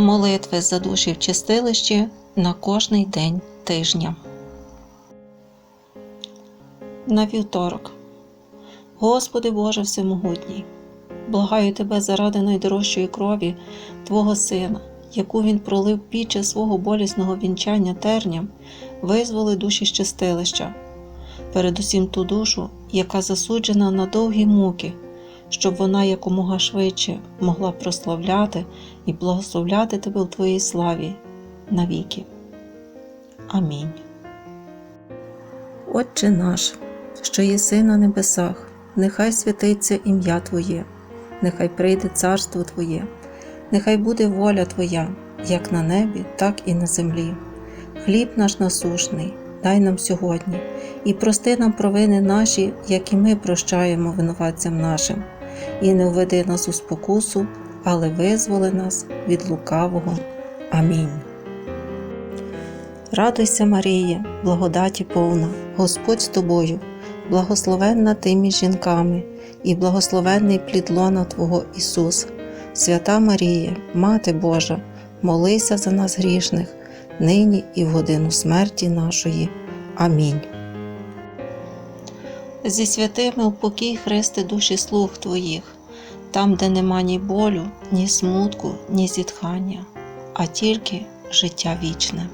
Молитви за душі в чистилищі на кожний день тижня. На вівторок. Господи Боже Всемогутній, благаю Тебе заради найдорожчої крові Твого Сина, яку Він пролив під час свого болісного вінчання терням, визволи душі з чистилища, передусім ту душу, яка засуджена на довгі муки, щоб вона якомога швидше могла прославляти і благословляти Тебе в Твоїй славі навіки. Амінь. Отче наш, що єси на небесах, нехай святиться ім'я Твоє, нехай прийде царство Твоє, нехай буде воля Твоя, як на небі, так і на землі. Хліб наш насушний, дай нам сьогодні, і прости нам провини наші, як і ми прощаємо винуватцям нашим, і не введи нас у спокусу, але визволи нас від лукавого. Амінь. Радуйся, Маріє, благодаті повна, Господь з тобою, благословенна ти між жінками, і благословенний плід лона Твого Ісус. Свята Марія, Мати Божа, молися за нас грішних, нині і в годину смерті нашої. Амінь. Зі святими упокій хрести душі слуг Твоїх, там, де нема ні болю, ні смутку, ні зітхання, а тільки життя вічне.